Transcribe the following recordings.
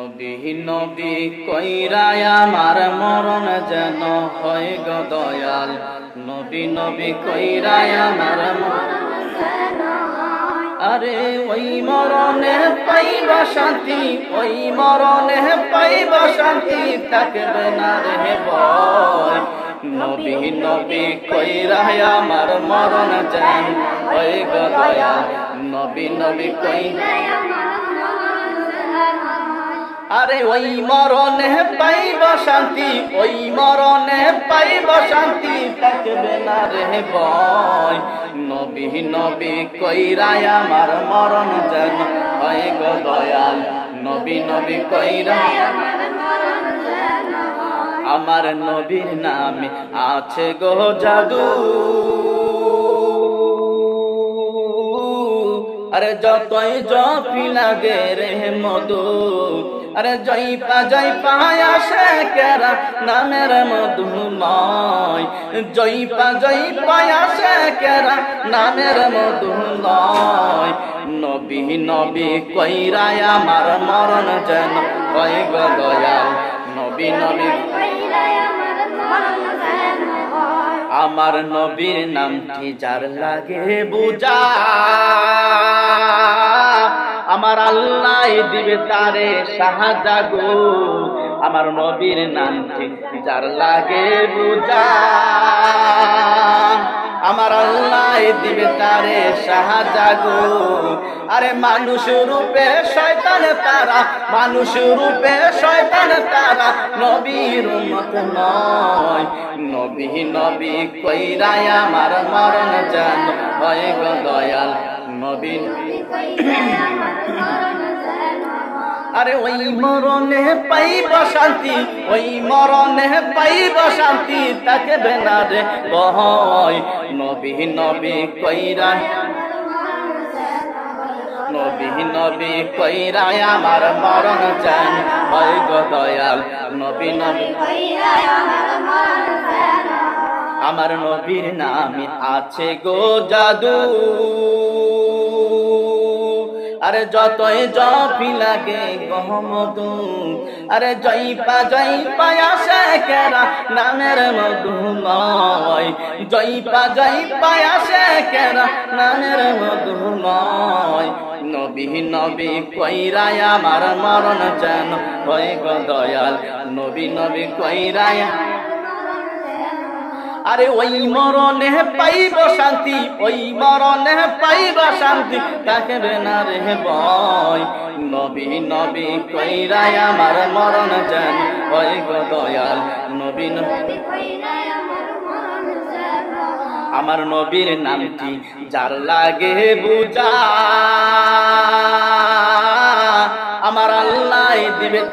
নবী নবী কইরায় আমার মরণ যেন হয় গো দয়াল। নবী নবী কইরায় মরণ আরে ওই মরণে পাইব শান্তি, ওই মরণে পাইব শান্তি, থাকবে না রে বয় নবী নবী কইরায় আমার মরণ যেন হয় গো দয়াল। নবী নবী কই আরে ওই মরণে পাইব শান্তি, ওই মরণে পাইব শান্তি, থাকবে না রে বয় নবী নবী কইরায় আমার মরণ যেন হয় গো দয়াল। নবী নবী কইরায় আমার নবীর নামে আছে গো জাদু। আরে যতই জপি লাগে রে মধু আরে জয় জয়পা জয়পা আসে কেরা? নামের মধুময়। জয়পা জয়পা আসে কেরা? নামের মধুময়। নবী নবী কইরায় আমার মরণ যেন কই গো দয়াল। নবী নবী আমার নবীর নামটি যার লাগে বুঝা। আমার আল্লাহ দিবে তারে সাহায্য গো আমার নবীর নামটি যার লাগে বুঝা। আমার আল্লাহ দিবে তারে সাহায্য গো আরে মানুষ রূপে শয়তান তারা, মানুষ রূপে শয়তান তারা, নবীর মত নয়। নবী নবী কইরায় আমার মরণ জান হয় গো দয়াল। নবী। আরে ওই মরণে পাইব শান্তি, ওই মরণে পাইব শান্তি, তাকে বেনারে বহয়। নবী নবী কইরা, নবী নবী কইরায় আমার মরণ চান, হয় গো দয়াল। নবী নবী আমার নবীর নামে আছে গো জাদু। আরে যতই জপি লাগে গহমধু আরে জয়পা জয়পা আসে কেরা নামের মধুময় জয়পা জয়পা আসে কেরা নামের মধুময় নবী নবী কইরায় আমার মরণ যেন হয় গো দয়াল। নবী নবী কইরায় আরে ওই মরণে পাইব শান্তি, ওই মরণে পাইব শান্তি তাকে বেনা রে বয় নবী নবী কইরায় আমার মরণ জান ওই গো দয়াল। নবী নবী আমার নবীর নামটি যার লাগে বুঝা।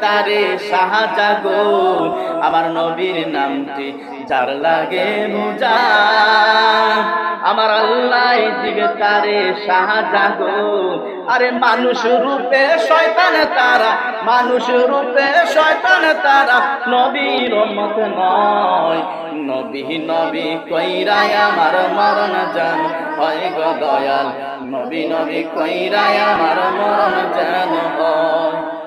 তারে সাহায্য গো আমার নবীর নামটি যার লাগে বুঝা। আমার আল্লাহ দিবে তারে সাহায্য গো আরে মানুষ রূপে শয়তান তারা, মানুষ রূপে শয়তান তারা। নবীর মত নয়, নবী নবী কইরায় আমার মরণ জান। হয় গো দয়াল, নবী নবী কইরায় আমার মরণ জান। হয়